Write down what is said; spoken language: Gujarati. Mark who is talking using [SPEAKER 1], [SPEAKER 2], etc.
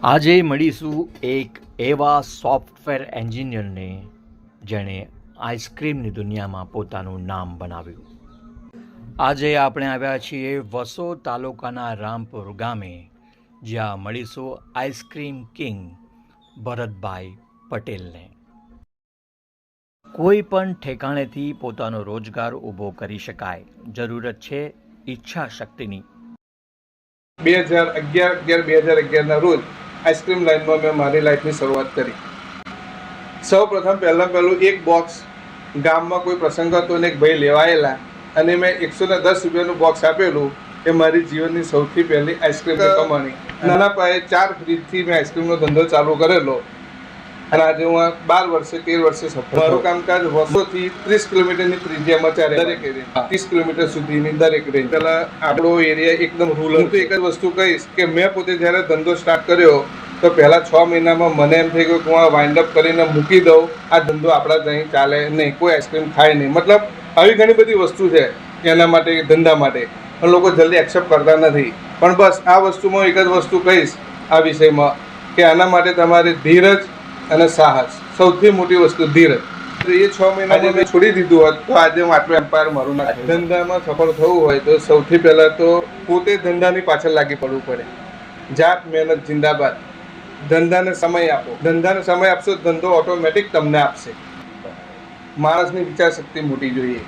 [SPEAKER 1] આજે મળીશું એક એવા સોફ્ટવેર એન્જિનિયરને જેણે આઈસ્ક્રીમની દુનિયામાં પોતાનું નામ બનાવ્યું. આજે આપણે આવ્યા છીએ વસો તાલુકાના રામપુર ગામે, જ્યાં મળીશું આઈસ્ક્રીમ કિંગ ભરતભાઈ પટેલને. કોઈ પણ ઠેકાણેથી પોતાનો રોજગાર ઊભો કરી શકાય, જરૂરત છે ઈચ્છા શક્તિની.
[SPEAKER 2] બે હજાર અગિયાર અગિયાર બે હજાર અગિયારના રોજ આઈસ્ક્રીમ લાઇનમાં મેં મારી લાઈફની શરૂઆત કરી. સૌ પ્રથમ પહેલાં પહેલું એક બોક્સ ગામમાં કોઈ પ્રસંગ હતો ને એક ભાઈ લેવાયેલા અને મેં એકસો ને દસ રૂપિયાનું બોક્સ આપેલું એ મારી જીવનની સૌથી પહેલી આઈસ્ક્રીમની કમાણી. નાના પાયે ચાર ફ્રીજથી મેં આઈસ્ક્રીમનો ધંધો ચાલુ કરેલો. અને આજે હું બાર વર્ષે તેર વર્ષે સફળ મારું કામકાજ વર્ષોથી ત્રીસ કિલોમીટરની ત્રિજ્યામાં ચારે દરેક એરિયા ત્રીસ કિલોમીટર સુધીની દરેક રેન્જ પહેલાં આપણો એરિયા એકદમ રૂરલ તો એક જ વસ્તુ કહીશ કે મેં પોતે જ્યારે ધંધો સ્ટાર્ટ કર્યો તો પહેલાં છ મહિનામાં મને એમ થઈ ગયું કે હું આ વાઇન્ડ અપ કરીને મૂકી દઉં. આ ધંધો આપણા ત્યાં ચાલે નહીં. કોઈ આઈસ્ક્રીમ ખાય નહીં. મતલબ આવી ઘણી બધી વસ્તુ છે એના માટે ધંધા માટે. પણ લોકો જલ્દી એક્સેપ્ટ કરતા નથી. પણ બસ આ વસ્તુમાં એક જ વસ્તુ કહીશ આ વિષયમાં કે આના માટે તમારે ધીરજ અને સાહસ. સૌથી મોટી વસ્તુ ધીરજ. તો એ છ મહિના મેં છોડી દીધું હોત તો આજે હું આટલું એમ્પાયર મારું ના ધંધામાં સફળ થવું હોય તો સૌથી પહેલાં તો પોતે ધંધાની પાછળ લાગી પડવું પડે. જાત મહેનત જિંદાબાદ. ધંધાને સમય આપો. ધંધાને સમય આપશો ધંધો ઓટોમેટિક તમને આપશે. માણસની વિચાર શક્તિ મોટી જોઈએ.